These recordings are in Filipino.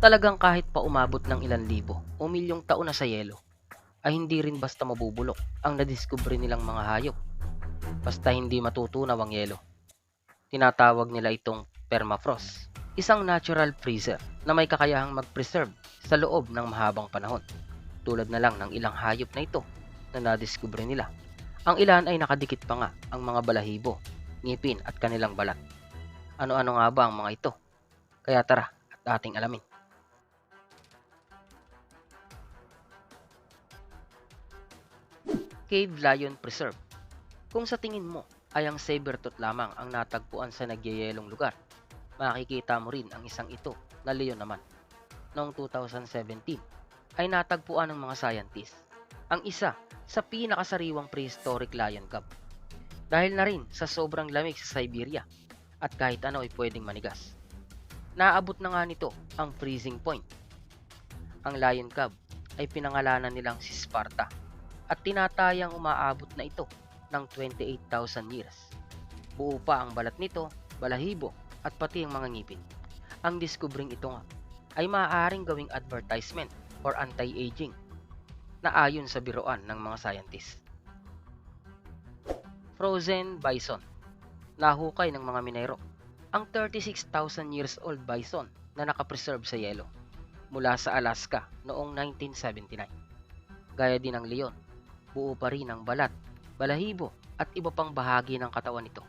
Talagang kahit pa umabot ng ilan libo o milyong taon na sa yelo, ay hindi rin basta mabubulok ang nadiskubre nilang mga hayop. Basta hindi matutunaw ang yelo. Tinatawag nila itong permafrost, isang natural freezer na may kakayahang mag-preserve sa loob ng mahabang panahon. Tulad na lang ng ilang hayop na ito na nadiskubre nila. Ang ilan ay nakadikit pa nga ang mga balahibo, ngipin at kanilang balat. Ano-ano nga ba ang mga ito? Kaya tara at ating alamin. Cave Lion Preserve. Kung sa tingin mo ay ang sabertooth lamang ang natagpuan sa nagyayelong lugar, makikita mo rin ang isang ito na leon naman. Noong 2017 ay natagpuan ng mga scientists ang isa sa pinakasariwang prehistoric lion cub. Dahil na rin sa sobrang lamig sa Siberia at kahit ano ay pwedeng manigas. Naabot na nga nito ang freezing point. Ang lion cub ay pinangalanan nilang si Sparta at tinatayang umaabot na ito ng 28,000 years. Buo pa ang balat nito, balahibo at pati ang mga ngipin. Ang diskubring ito nga ay maaaring gawing advertisement or anti-aging na ayon sa biroan ng mga scientists. Frozen Bison Nahukay ng mga minero ang 36,000 years old bison na nakapreserve sa yelo mula sa Alaska noong 1979. Gaya din ng leon, buo pa rin ang balat, balahibo at iba pang bahagi ng katawan nito.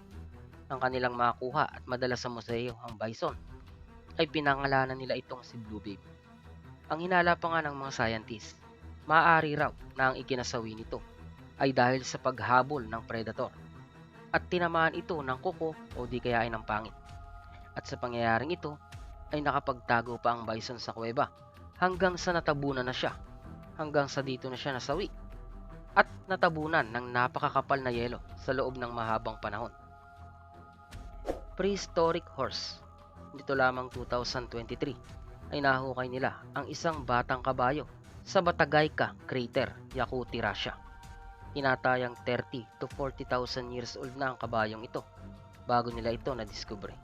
Ang kanilang makuha at madala sa museo ang bison ay pinangalanan nila itong si Blue Babe. Ang hinala pa nga ng mga scientists, maaari raw na ang ikinasawi nito ay dahil sa paghabol ng predator at tinamaan ito ng kuko o di kaya ay ng pangit. At sa pangyayaring ito ay nakapagtago pa ang bison sa kuweba hanggang sa natabunan na siya, hanggang sa dito na siya nasawi at natabunan ng napakakapal na yelo sa loob ng mahabang panahon. Prehistoric Horse Dito lamang 2023 ay nahukay nila ang isang batang kabayo sa Batagayka Crater, Yakuti, Russia. Tinatayang 30 to 40,000 years old na ang kabayong ito bago nila ito na-discover.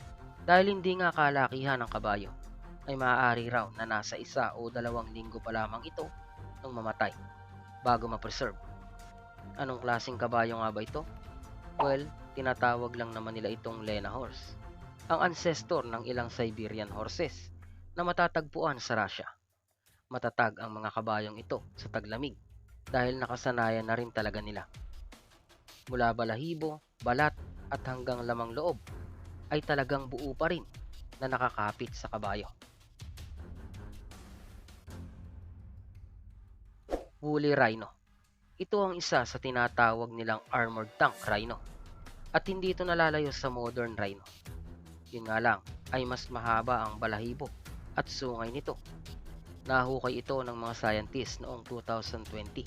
Dahil hindi nga kalakihan ng kabayo, ay maaari raw na nasa isa o dalawang linggo pa lamang ito nung mamatay bago ma-preserve. Anong klaseng kabayo nga ba ito? Well, tinatawag lang naman nila itong Lena horse, ang ancestor ng ilang Siberian horses na matatagpuan sa Russia. Matatag ang mga kabayong ito sa taglamig dahil nakasanayan na rin talaga nila. Mula balahibo, balat at hanggang lamang loob ay talagang buo pa rin na nakakapit sa kabayo. Woolly Rhino Ito ang isa sa tinatawag nilang armored tank rhino at hindi ito nalalayo sa modern rhino. Yun nga lang ay mas mahaba ang balahibo at sungay nito. Nahukay ito ng mga scientists noong 2020.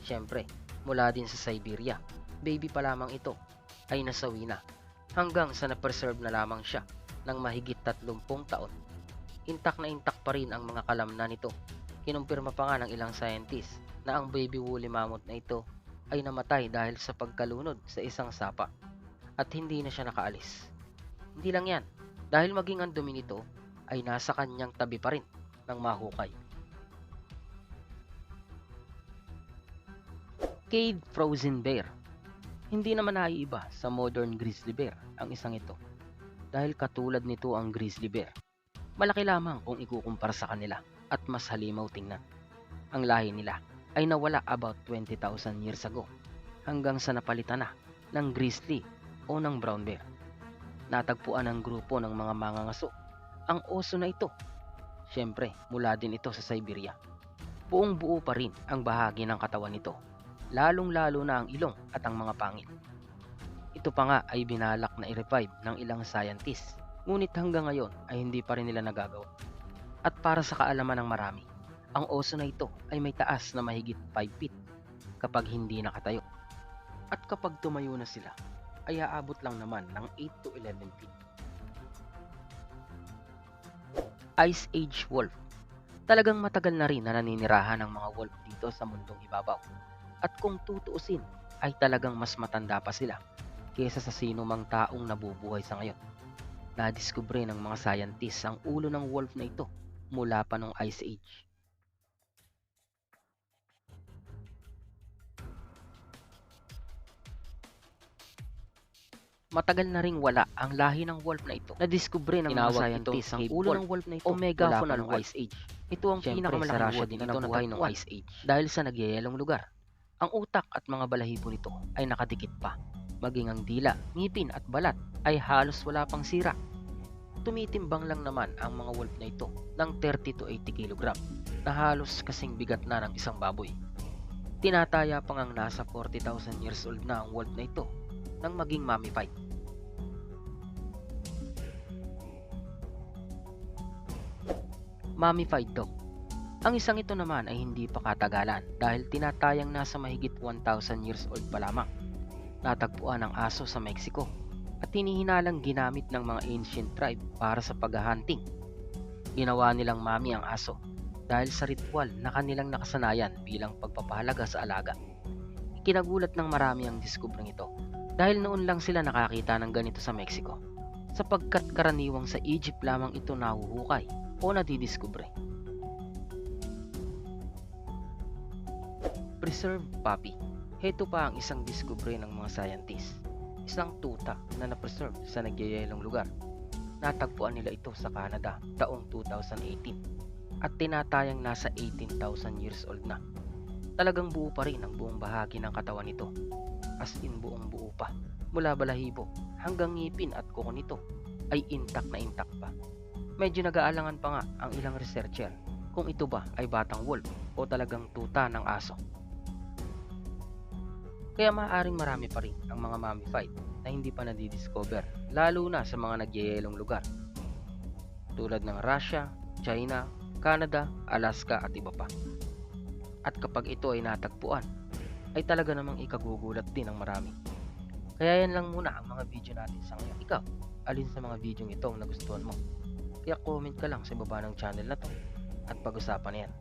Siyempre, mula din sa Siberia, baby pa lamang ito ay nasawi na hanggang sa na-preserve na lamang siya ng mahigit 30 taon. Intak na intak pa rin ang mga kalamna nito. Kinumpirma pa nga ng ilang scientists na ang baby woolly mammoth na ito ay namatay dahil sa pagkalunod sa isang sapa at hindi na siya nakaalis. Hindi lang yan, dahil maging ang dumi nito ay nasa kanyang tabi pa rin ng mahukay. Cave Frozen Bear Hindi naman naiiba sa modern grizzly bear ang isang ito dahil katulad nito ang grizzly bear. Malaki lamang kung ikukumpara sa kanila at mas halimaw tingnan. Ang lahi nila ay nawala about 20,000 years ago hanggang sa napalitan na ng grizzly o ng brown bear. Natagpuan ng grupo ng mga mangangaso ang oso na ito. Siyempre, mula din ito sa Siberia. Buong buo pa rin ang bahagi ng katawan nito, lalong-lalo na ang ilong at ang mga pangit. Ito pa nga ay binalak na i-revive ng ilang scientists, ngunit hanggang ngayon ay hindi pa rin nila nagagawa. At para sa kaalaman ng marami, ang oso na ito ay may taas na mahigit 5 feet kapag hindi nakatayo. At kapag tumayo na sila, ay aabot lang naman ng 8 to 11 feet. Ice Age Wolf Talagang matagal na rin na naninirahan ng mga wolf dito sa mundong ibabaw. At kung tutuusin, ay talagang mas matanda pa sila kaysa sa sino mang taong nabubuhay sa ngayon. Nadiskubre ng mga scientists ang ulo ng wolf na ito mula pa nung Ice Age. Matagal na ring wala ang lahi ng wolf na ito. Nadiskubre ng mga Tinawag scientists ang ulo ng wolf na ito o pa ng nung wolf. Ice Age. Ito ang pinakamalaking wolf na ito nabuhay natagpuan. Ice Age dahil sa nagyayelong lugar. Ang utak at mga balahibo nito ay nakadikit pa. Maging ang dila, ngipin at balat ay halos wala pang sira. Tumitimbang lang naman ang mga wolf na ito ng 30 to 80 kg na halos kasing bigat na ng isang baboy. Tinataya pang ang nasa 40,000 years old na ang wolf na ito nang maging mummified. Mummified dog. Ang isang ito naman ay hindi pa katagalan dahil tinatayang nasa mahigit 1,000 years old pa lamang. Natagpuan ang aso sa Mexico at hinihinalang ginamit ng mga ancient tribe para sa paghahunting. Ginawa nilang mami ang aso dahil sa ritual na kanilang nakasanayan bilang pagpapahalaga sa alaga. Ikinagulat ng marami ang diskubreng ito dahil noon lang sila nakakita ng ganito sa Mexico sapagkat karaniwang sa Egypt lamang ito nahuhukay o nadidiskubre. Preserved puppy. Heto pa ang isang diskubre ng mga scientists. Isang tuta na na-preserve sa nagyayelong lugar. Natagpuan nila ito sa Canada taong 2018 at tinatayang nasa 18,000 years old na. Talagang buo pa rin ang buong bahagi ng katawan nito. As in buong buo pa. Mula balahibo hanggang ngipin at kuko nito ay intact na intact pa. Medyo nag-aalangan pa nga ang ilang researcher kung ito ba ay batang wolf o talagang tuta ng aso. Kaya maaaring marami pa rin ang mga mummified na hindi pa nadidiscover lalo na sa mga nagyayelong lugar tulad ng Russia, China, Canada, Alaska at iba pa. At kapag ito ay natagpuan, ay talaga namang ikagugulat din ng marami. Kaya yan lang muna ang mga video natin sa ngayon. Ikaw, alin sa mga video ito ang nagustuhan mo? Kaya comment ka lang sa baba ng channel na to at pag-usapan yan.